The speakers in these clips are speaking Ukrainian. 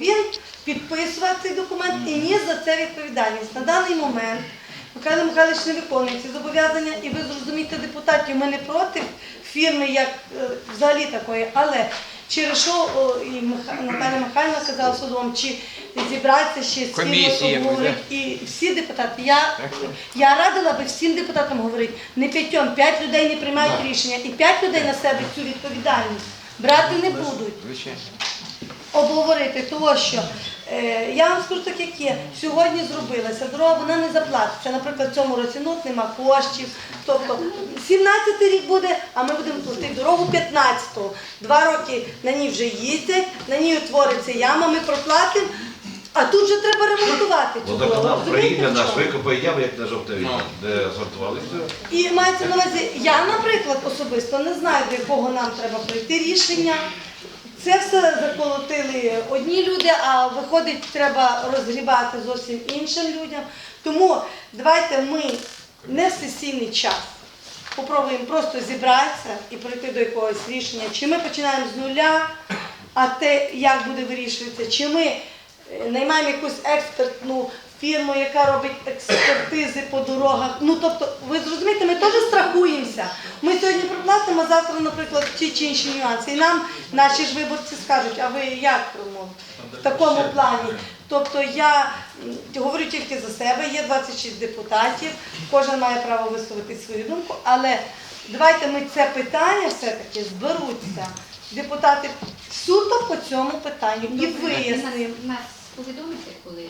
Він підписував цей документ і ніс за це відповідальність. На даний момент Михайло Михайлович не виконує ці зобов'язання, і ви зрозумієте депутатів, ми не проти фірми, як е, взагалі такої, але через що о, і Наталя Михайлівна казала судом, чи зібратися ще з фірмою обговорити. І всі депутати, я, я радила би всім депутатам говорити, не п'ятьом, п'ять людей не приймають рішення, і п'ять людей на себе цю відповідальність брати не будуть. Обговорити, того що е, я вам скажу так, як є. Сьогодні зробилася дорога, вона не заплатиться. Наприклад, в цьому році ну, от нема коштів. Тобто 17 рік буде, а ми будемо платити дорогу 15-го. Два роки на ній вже їздять, на ній утвориться яма, ми проплатимо, а тут вже треба ремонтувати цю дорогу. Водоканал приїде наш викопає яму, як на жовтові, де сортували. І мається на увазі, я, наприклад, особисто не знаю, до якого нам треба прийти рішення. Це все заколотили одні люди, а виходить, треба розгрібати зовсім іншим людям. Тому давайте ми не в сесійний час попробуємо просто зібратися і прийти до якогось рішення. Чи ми починаємо з нуля, а те, як буде вирішуватися, чи ми е, наймаємо якусь експертну фірму, яка робить експертизи по дорогах. Ну тобто, ви зрозумієте, ми теж страхуємося. Ми сьогодні проплатимо, а завтра, наприклад, ті чи інші нюанси. І нам наші ж виборці скажуть, а ви як ну, в такому плані? Тобто я говорю тільки за себе, є 26 депутатів, кожен має право висловити свою думку, але давайте ми це питання все-таки зберуться. Депутати суто по цьому питанню і вияснимо. Нас повідомити, коли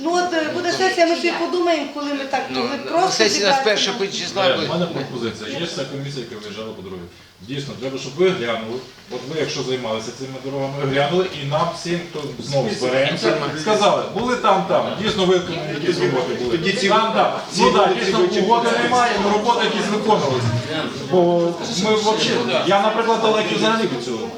Ну от е, буде сесія, ми собі подумаємо, коли ми так Ну, просто сесія нас перша на- числа У мене пропозиція. Є ця комісія, яка виїжджала по дорозі. Дійсно, треба, щоб ви глянули. От ви, якщо займалися цими дорогами, глянули і нам всім, хто знову зберемося, сказали, були там, там. Дійсно виконані якісь роботи були. Тоді ці- Там, там. Ну так, дійсно, ви угоди немає, але роботи якісь виконувалися. Бо ми взагалі, я, наприклад, далекий взагалі від цього.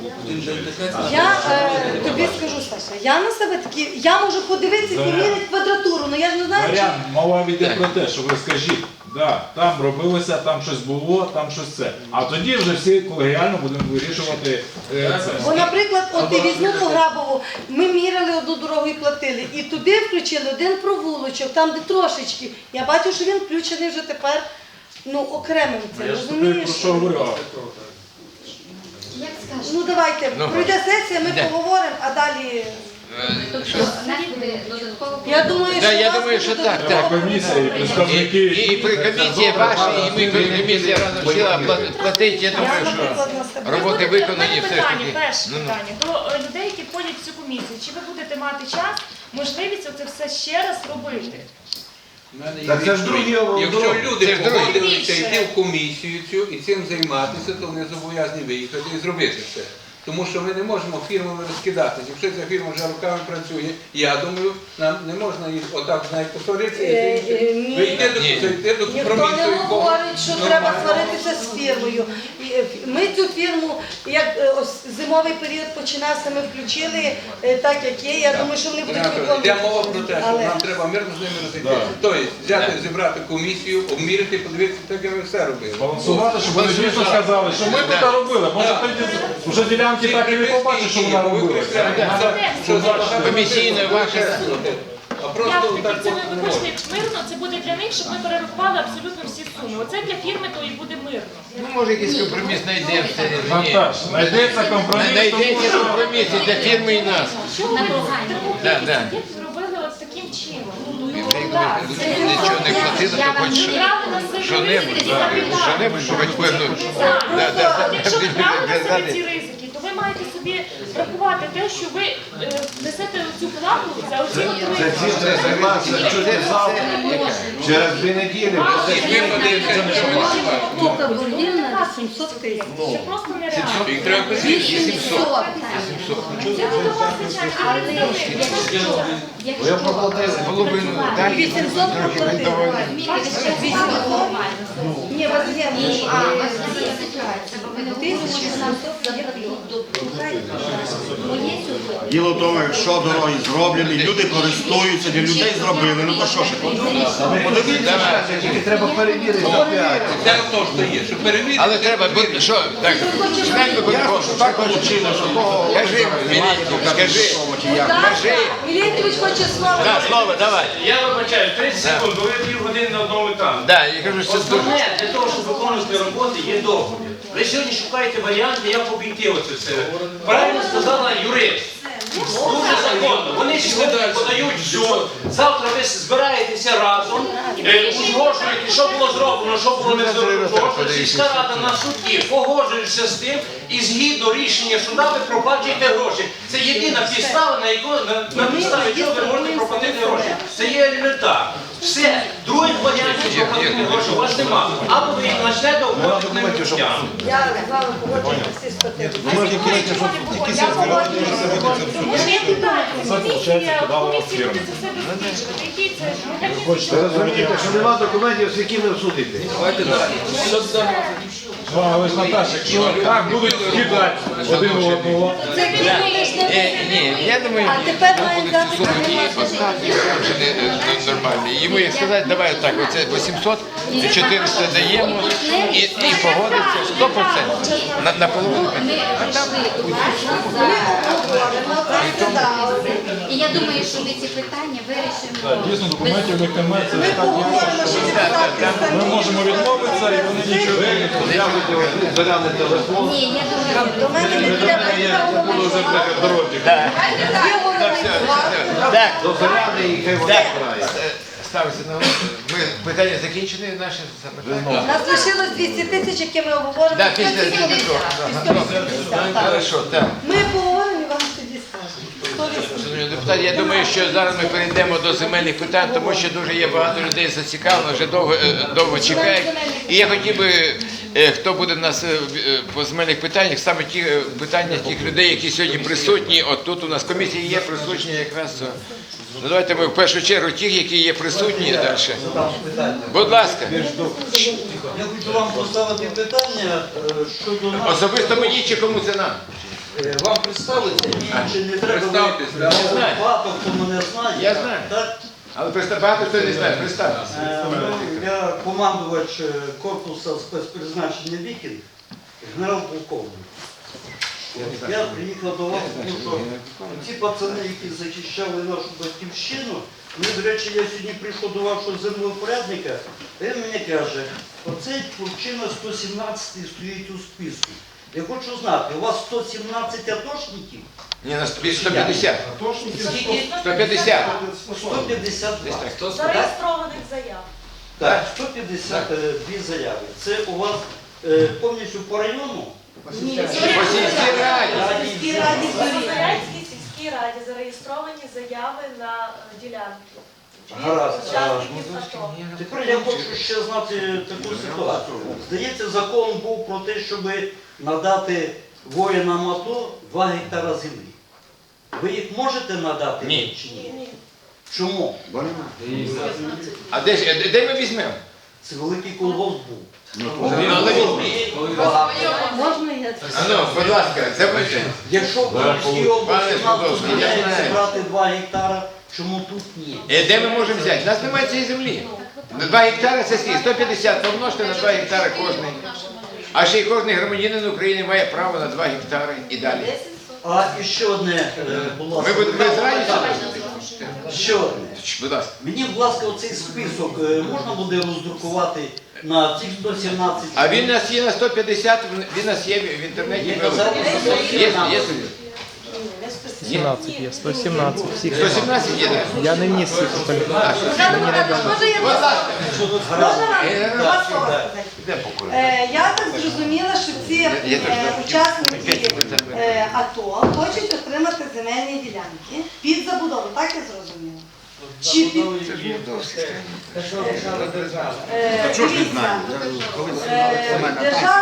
Я е, тобі скажу, Саша, я на себе такі, я можу подивитися і Варіант. квадратуру, але я ж не знаю, чи Варіант, мова йде про те, що ви скажіть, да, там робилося, там щось було, там щось це. А тоді вже всі колегіально будемо вирішувати е, це. Бо, наприклад, от я візьму по Грабову, ми міряли одну дорогу і платили. І туди включили один провулочок, там де трошечки. Я бачу, що він включений вже тепер ну, окремим Я ж тобі розумієш? про що говорю. як скажете, Ну давайте, Ну, пройде сесія, ми де? поговоримо, а далі. тобто нас буде додатково Я думаю, Да, що я у нас думаю, буде що так, додатково так. Комісія і І, представники. і, і при комісії вашій, і ми коли комісія разом сіла платити, я Я, думаю, що наприклад, на себе. роботи Ви виконані все ж питання, таки. перше Ну, ну. питання до е, людей, які входять в цю комісію. Чи ви будете мати час, можливість оце все ще раз робити? Так це ж другі Якщо люди погодилися йти в комісію цю і цим займатися, то вони зобов'язані виїхати і зробити це. Тому що ми не можемо фірмами розкидати. Якщо ця фірма вже роками працює, я думаю, нам не можна їх отак знаєте, посваритися і Е, з е, до Ні. до Ніхто компромісу. не якого говорить, що нормально. треба сваритися з фірмою. І, е, Ми цю фірму, як е, зимовий період починався, ми включили е, так, як є. Я думаю, що вони будуть виконувати. Йде мова про те, що Але- нам треба мирно з ними розійтися. Тобто взяти, зібрати комісію, обміряти, подивитися, так як ми все робили. Балансувати, щоб вони дійсно сказали, що ми тут робили. Може тоді вже ділянки так і не побачать, що вона робила. Комісійне ваше. А Як просто таки так це от ви хочете мирно, це буде для них, щоб ми перерахували абсолютно всі суми. Оце для фірми то і буде мирно. Ну, може, якийсь компроміс. Наташ, знайдеться компроміс. Знайдеться що- компроміс і для фірми і нас. Що ви Да, да. зробили от таким чином? Ну, Якщо ну, так, нічого не платили, то хоч що-небудь, що-небудь, що хоч певну. Так. Да, да, да. От Якщо ви брали на себе ці ризики, ви маєте собі врахувати те, що ви е, несете цю плату за оці Це ці це займатися чудес завтра. Через дві неділі. Подивимося, що ми бачимо. Тобто вільна 700 тисяч. Це просто нереально. Їх треба писати. 800. Це буде вас звичайно, але якщо Бо я проплатив. Половину далі. 800 проплатили. 800. Ні, вас є. а, вас є ситуація, бо ми не говоримо, що нам 1800 є. моє сьогодні. Діло в тому, якщо дороги зроблені, люди користуються, для людей зробили, ну то що ж? Подивіться, Тільки треба перевірити. Це то, що є, що перевірити. Треба, бути, що, так, того Скажи, скажи, Кажи. Мілєнкович хоче слово. Так, слово, давай. Я вибачаю, 30 секунд, бо ви півгодини на одному там. Так, я кажу, що дуже. Основне для того, щоб виконувати роботи, є договір. Ви сьогодні шукаєте варіанти, як обійти оце все. Правильно сказала юрист. Дуже законно. Вони сьогодні подають в. Завтра ви збираєтеся разом, е, узгоджуєте, що було зроблено, що було не зроблено. Сільська рада на суді погоджується з тим і згідно рішення суда ви проплачуєте гроші. Це єдина підстава, на яку на, на підставі чого ви можете проплатити гроші. Це є елементарно. Все, других варіантів проплатити гроші у вас немає. Або ви їх начнете обговорювати ним життя. Я з вами погоджуюся всі статті. Може, я питаю, комісія, подали комісія на буде це? Хочете Розумієте, що нема документів, з якими судити. Ну, але ж Наташа, якщо так будуть кидати один одного, Це кинули ж на Ні, я думаю, А тепер мають дати сумні поставки вже не не- нормальні. Йому як сказати, давай так, оце 800, 400 даємо і, і погодиться 100%. На, на половину. Ми прийшли у вас Говоримо, розглядали. Я думаю, що ми ці питання вирішимо. дійсно документів в немає, це Ми так є. поговоримо, що депутати Ми самі. можемо відмовитися і вони нічого не один зарядний телефон. Ні, я думаю, До мене не треба Так, До заряди і хай вони так. Е, Ставиться на. Ми питання закінчені наше запитання. Нас лишилось 200 тисяч, які ми обговоримо. Так, після Після Хорошо, так. Ми поговоримо і вам тоді скажемо. Депутати, я думаю, що зараз ми перейдемо до земельних питань, тому що дуже є багато людей зацікавлено, вже довго, е, довго чекають. І я хотів би, е, хто буде в нас е, по земельних питаннях, саме ті питання тих людей, які сьогодні присутні. От тут у нас комісія є присутні якраз. Ну, давайте ми в першу чергу тих, які є присутні далі. Будь ласка, Я хочу вам поставити питання щодо особисто мені чи кому це нам? Е, Вам представити? Чи не треба Представтесь, да. Я знаю. багато хто мене знає. Я знаю. Так? Але представ- багато хто не знає, представтеся. Е, ну, Я командувач е, корпусу спецпризначення Вікінг, генерал-полковник. От, Я приїхав до вас, тому що ці пацани, які захищали нашу батьківщину, вони, до речі, я сьогодні прийшов до вашого землеупорядника, він мені каже, оцей Турчина 117 стоїть у списку. Я хочу знати, у вас 117 атошників? Ні, на 150. Скільки? 150. 152. Зареєстрованих заяв. Так, 152 заяви. Це у вас е, повністю по району? По сільській раді. Сільській раді В сільській раді зареєстровані заяви на е, ділянки. Гаразд. Учасників АТО. Тепер я хочу ще знати таку ситуацію. Здається, закон був про те, щоб надати воїнам АТО 2 гектара землі. Ви їх можете надати Ні. чи ні? Чому? А де, ж- де ми візьмемо? Це великий колгосп був. Ну, але візьміть. Можна я? А ну, будь ласка, це. Якщо в Київській області Пане нас Свердловський, я дозволяється знаю. брати 2 гектара, чому тут ні? Е, Де ми можемо взяти? У нас немає цієї землі. На 2 гектари це скільки? 150 помножте на 2 гектари кожний. А ще й кожний громадянин України має право на 2 гектари і далі. А і ще одне, е, будь Ми будемо ми з радістю. Ще одне. Будь ласка. Мені, будь ласка, оцей список е, можна буде роздрукувати на цих 117? А він у нас є на 150, він у нас є в інтернеті. Є Є, є, є. 17 є, 117 всіх. 117 є. Я не вніс всіх може я Е? Е, так зрозуміла, що ці е, учасники е, АТО хочуть отримати земельні ділянки під забудову, так я зрозуміла? Чи під Е, дивіться, е, держава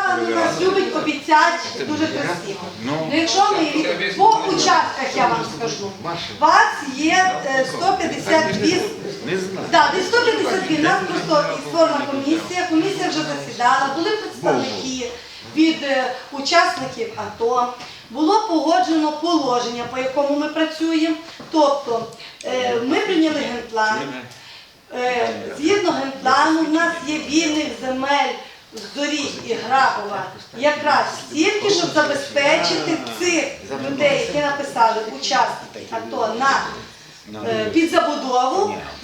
50, дуже красиво. Ну якщо ми по участках, я вам скажу, у вас є е, 152, да, 152, нас просто і створена комісія, комісія вже засідала, були представники від е, учасників АТО. Було погоджено положення, по якому ми працюємо. Тобто е, ми прийняли генплан. Згідно генплану, у нас є вільних земель. Зорі і Грабова якраз стільки, щоб забезпечити цих людей, які написали учасники АТО на е, під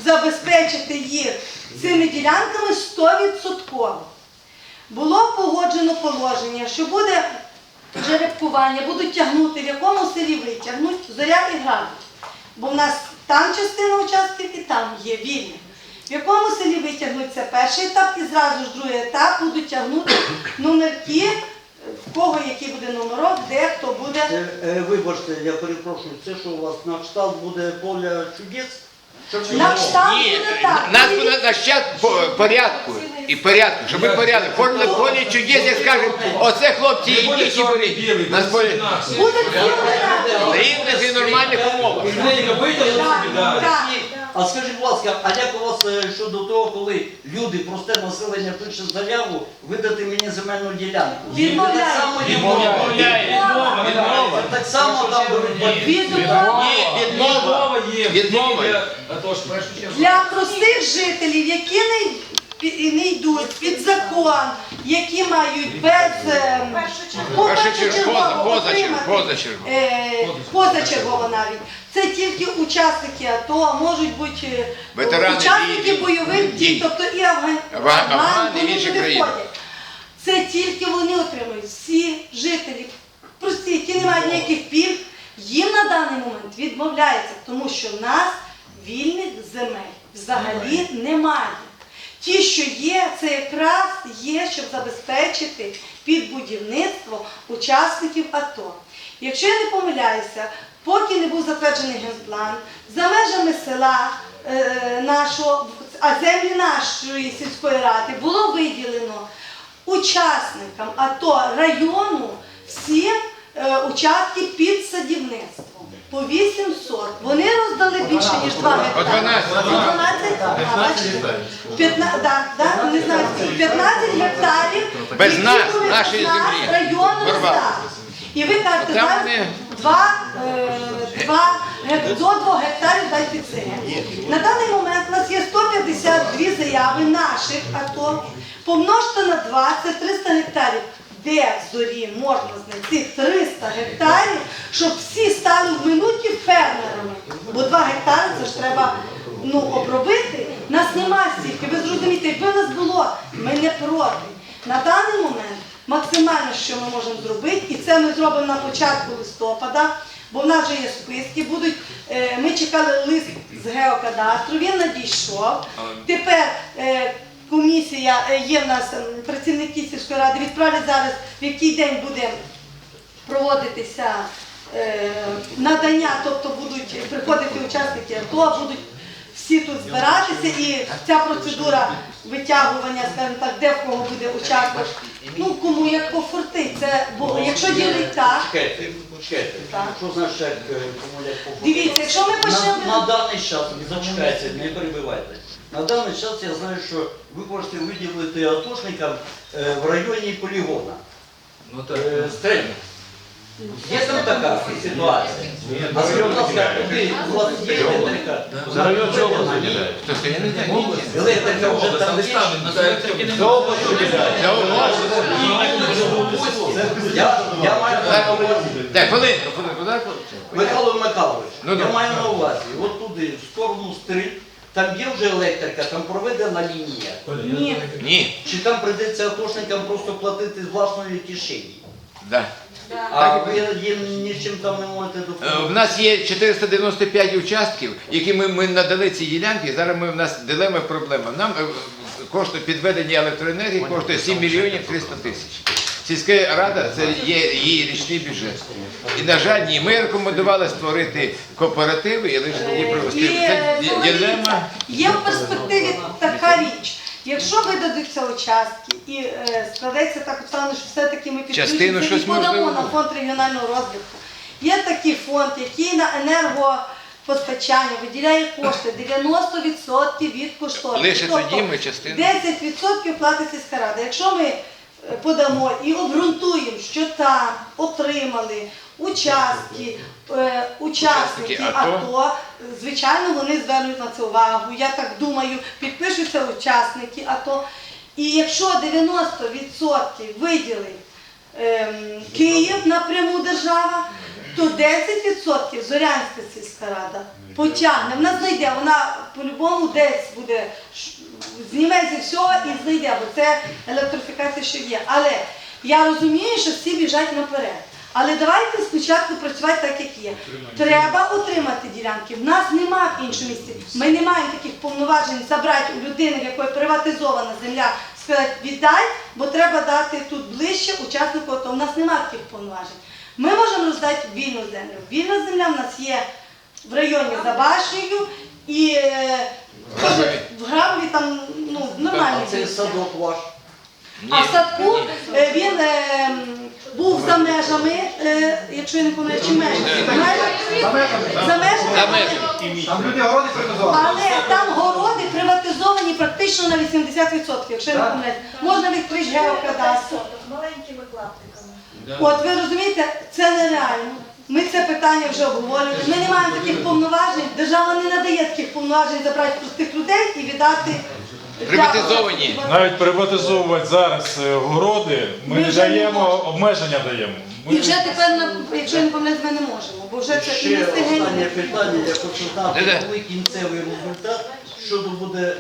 забезпечити їх цими ділянками 100%. Було погоджено положення, що буде жеребкування, будуть тягнути, в якому селі витягнуть зоря і граб. Бо в нас там частина учасників і там є вільні. В якому селі витягнуть це перший етап і зразу ж другий етап будуть тягнути номерки, в кого який буде номерок, де хто буде. Е, е, Вибачте, я перепрошую, це що у вас на кшталт буде поля чудес? Щоб ви- На кшталт Ні, буде так. нас буде на щас по- порядку і порядку, щоб ми порядок. Формули полі чудес, як скажемо, оце хлопці, ідіть і беріть. Нас полі Буде всі рівних і нормальних умовах. Так, так. А скажіть, будь ласка, а як у вас е, щодо того, коли люди, просте населення пише заяву, видати мені земельну ділянку? Відмовляє. Так само відмова. Так само там беруть. Відмова. Відмова. Для простих жителів, які не, пі- не йдуть під закон, які мають без е, ну, Першочергово, першочергово позачергово, отримати, позачергово. е, позачергово навіть. Це тільки учасники АТО, можуть бути е, Ветерани учасники війни. бойових дій, Дій. тобто і Афган, Афган- Афгани, вони інші туди країни. входять. Це тільки вони отримують. Всі жителі, прості, які не мають ніяких пільг, їм на даний момент відмовляється, тому що в нас вільних земель взагалі немає. Ті, що є, це якраз є, щоб забезпечити під будівництво учасників АТО. Якщо я не помиляюся, поки не був затверджений генплан, за межами села е, нашого, а землі нашої сільської ради було виділено учасникам АТО району всім е, участки під садівництвом. По 800. Вони роздали більше, ніж 2 гектари. По 12. По 12, а, бачите? 15, да, да, не знаю, 15 гектарів. Без які нас, були нашої землі. Району Вирвали. І ви кажете, Там зараз вони- два, е, два, до 2 гектарів дайте це. На даний момент у нас є 152 заяви наших АТО. Помножте на 2, це 300 гектарів. Де в зорі можна знайти 300 гектарів, щоб всі стали в минуті фермерами? Бо 2 гектари це ж треба ну, обробити. Нас нема стільки. Ви зрозумієте, якби нас було, ми не проти. На даний момент максимально, що ми можемо зробити, і це ми зробимо на початку листопада, бо в нас вже є списки. Будуть, е, ми чекали лист з геокадастру, він надійшов. Тепер е, комісія е, є в нас працівники сільської ради, відправлять зараз, в який день буде проводитися е, надання, тобто будуть приходити учасники АТО, будуть всі тут збиратися і ця процедура витягування, скажімо так, де в кого буде участок, ну кому як пофортить. Це бо якщо ділить так, Чекайте, чекайте. Що значить, як е, кому як походить? дивіться, якщо ми почнемо. на даний час, зачекайте, не перебивайте. На даний час я знаю, що ви хочете виділити атошникам е, в районі полігона. Ну Е, Стрельник. Є там така ситуація? А скажіть, будь ласка, куди у вас є електрика? За район чого виділяють? Хто? Я не знаю. Електрика вже там є. За область виділяють. Я, я маю на увазі. Так, хвилинку, хвилинку, дай хлопці. Михайло Михайлович, Ну, я маю на увазі, от туди, в сторону стріль, там є вже електрика, там проведена лінія. Ні, Ні, Чи там прийдеться атошникам просто платити з власної кишені? да. А ви їм нічим там не можете Е, допомогти? В нас є 495 участків, які ми, ми надали ці ділянки. Зараз ми в нас дилема проблема. Нам е, коштує підведення електроенергії коштує 7 мільйонів 300 тисяч. Сільська рада це є її річний бюджет. І на жаль, ні, ми рекомендували створити кооперативи і лише тоді провести. І, Це е, дилема. Є в перспективі така річ. Якщо видадуться участки і е, складеться так обставини, що все-таки ми Частину підключимося і щось подамо можливо на фонд регіонального розвитку. Є такий фонд, який на енергопостачання виділяє кошти 90% від кошторису. Лише Тобто тоді ми частину. 10% платить сільська рада. Якщо ми е, подамо і обґрунтуємо, що там отримали участки, е, учасники Учасники АТО. Звичайно, вони звернуть на це увагу. Я так думаю, підпишуться учасники АТО. І якщо 90% виділить ем, Київ напряму держава, то 10% Зорянська сільська рада потягне. Вона знайде, вона по-любому десь буде зніметься все і знайде, бо це електрифікація, що є. Але я розумію, що всі біжать наперед. Але давайте спочатку працювати так, як є. Треба отримати ділянки. В нас нема в іншому місці. Ми не маємо таких повноважень забрати у людини, в якої приватизована земля, сказати віддай, бо треба дати тут ближче учаснику, АТО. У нас немає таких повноважень. Ми можемо роздати вільну землю. Вільна земля в нас є в районі за башнею і е, в Грабові там ну, нормальні. Цей місця. садок ваш. А в садку е, він е, був за межами, е, якщо я не помиляю, чи межі? За межами. За межами. межами. Там люди городи приготували. Але там городи приватизовані практично на 80%, якщо я не помиляюсь. Можна відкрити геокадастр. Маленькими клаптиками. От ви розумієте, це нереально. Ми це питання вже обговорювали. Ми не маємо таких повноважень. Держава не надає таких повноважень забрати простих людей і віддати. для- Приватизовані. Навіть приватизовувати зараз е, городи ми Ми не вже не даємо, можемо. обмеження даємо. Ми- І вже тепер, на- якщо я не помиляюсь, ми не можемо, бо вже це і Ще не останнє стигне. питання, я хочу знати, коли кінцевий результат щодо буде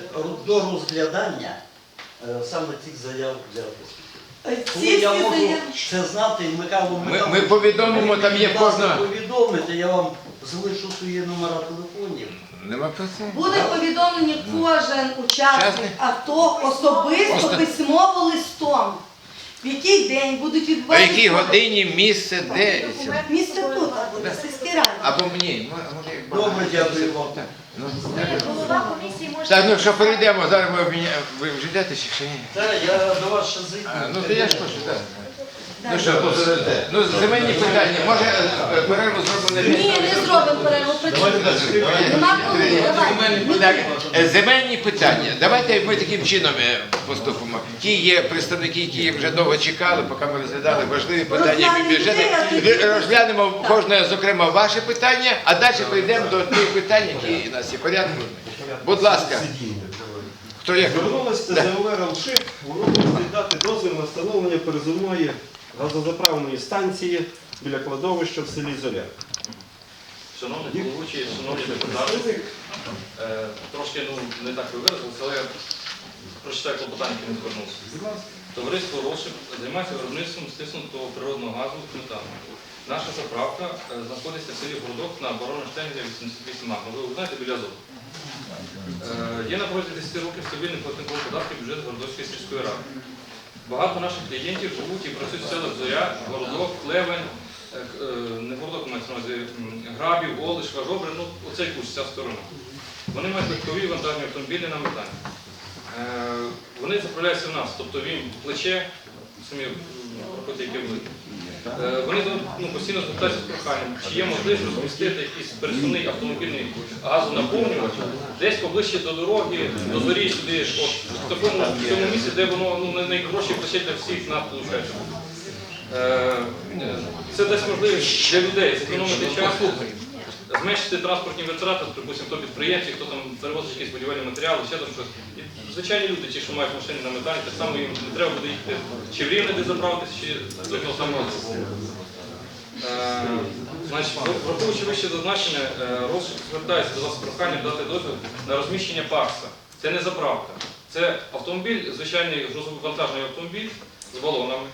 до розглядання е, саме цих заяв для опису. Коли Ці я всі можу заяви. це знати, Михайло Ми- Михайлович, ми повідомимо, там є будь ласка, кожна- повідомити, я вам залишу свої номера телефонів. Нема про. Буде повідомлені кожен учасник Учасник? АТО особисто письмово листом. В який день будуть О відбуватися. якій годині, місце, де? Місце тут, або буде в сільській раді. Або мені. М- може, як Добре, дякую вам. Ні, голова комісії може... Так, ну що перейдемо, зараз ми обміняємо. Ви вже йдете чи ще ні? Так, я до вас ще зайду. А, ну то я ж хочу, так. Ну що, ну земельні питання, може е, перерву зробимо на Ні, не зробимо перерву. працюємо. Нема коли, давай. Так, е, земельні питання. Давайте ми таким чином е, поступимо. Ті є представники, які вже довго чекали, поки ми розглядали важливі питання Розглянемо бюджету. людей, а Розглянемо кожне, зокрема, ваше питання, а далі перейдемо до тих питань, які у нас є порядку. Будь ласка, хто як? Звернулося ТЗОВ «Ралшиф», воно дати дозвіл на встановлення перезумної газозаправної станції біля кладовища в селі Зоря. Шановний головуючий, шановні депутати, е, трошки ну, не так ви виразилися, але я прочитаю клопотання, яке не звернувся. Товариство «Рошик» займається виробництвом стиснутого природного газу сметану. Наша заправка е, знаходиться в селі Городок на обороні Штенгеля 88 а. Ну, ви знаєте, біля Азову. Е, Є на протязі 10 років стабільний платником податків бюджет Городоцької сільської ради. Багато наших клієнтів живуть і працюють в селах Зоря, Городок, Клевень, е, е, не Городок Грабів, Олиш, Важобри, ну оцей курс, ця сторона. Вони мають легкові вантажні автомобілі на метані. Е, Вони заправляються в нас, тобто він плече, самі роботи, які були. Е, Вони ну, постійно звертаються з проханням, чи є можливість розмістити якийсь пересувний автомобільний газонаповнювач десь поближче до дороги, до зорі сюди, от, в такому в цьому місці, де воно ну, най- найкраще плече для всіх нас виходить. Е, Це дасть можливість для людей зекономити час, зменшити транспортні витрати, припустимо, хто підприємці, хто там перевозить якісь будівельні матеріали, ще там щось. І звичайні люди, ті, що мають машини на метані, так само їм не треба буде їхати чи в Рівне, де заправитися, чи до того самого. Е, враховуючи вище зазначене, е, розшук звертається до вас з проханням дати дозвіл на розміщення паркса. Це не заправка. Це автомобіль, звичайний грузовантажний автомобіль з балонами.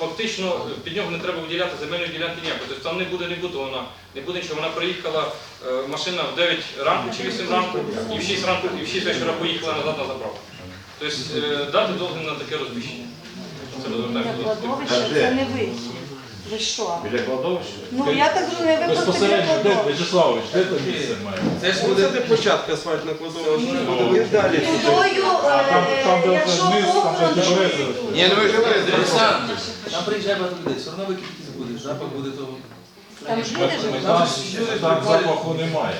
Е, Фактично під нього не треба виділяти земельної ділянки ніякої. Тобто там не буде не будована, не буде нічого. Вона приїхала е, машина в 9 ранку чи 8 ранку, і в 6 ранку, і в 6 вечора поїхала назад на заправку. Тобто е, дати дозвіл на таке розміщення. Це розвертається. це не ви. Ви що? Біля кладовища? Ну я так думаю, ви просто біля Безпосередньо, де, кладовища. Вячеславович, де це місце має? Це ж буде початку асфальтна кладовища, буде далі. А там, там де е, якщо вниз, там де округ, берези. Ні, ну ви ж говорите, Олександр, там приїжджає багато людей, все одно викидки буде, запах буде того. Там ж люди живуть. Там, там запаху немає.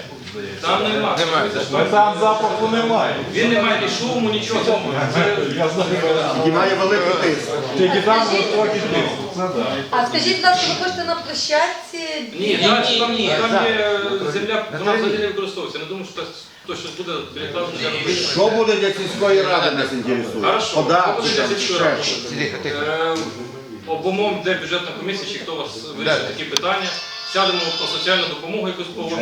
Там нема. Немає. Ну, Там запаху немає. Він не має ні шуму, нічого. Це Я знаю. Має великий тиск. Тільки там високий тиск. Це да. А скажіть, будь ласка, ви хочете на площадці? Ні, далі там, там є земля, вона взагалі не використовується. Не думаю, що то щось буде. Що буде для сільської ради нас інтересує? Хорошо, Податки Що буде там, для ще сільської ради? щось. Тихо, тихо. Е, Обумовимо, де бюджетна комісія, чи хто у вас вирішить такі питання. Сядемо про соціальну допомогу якусь.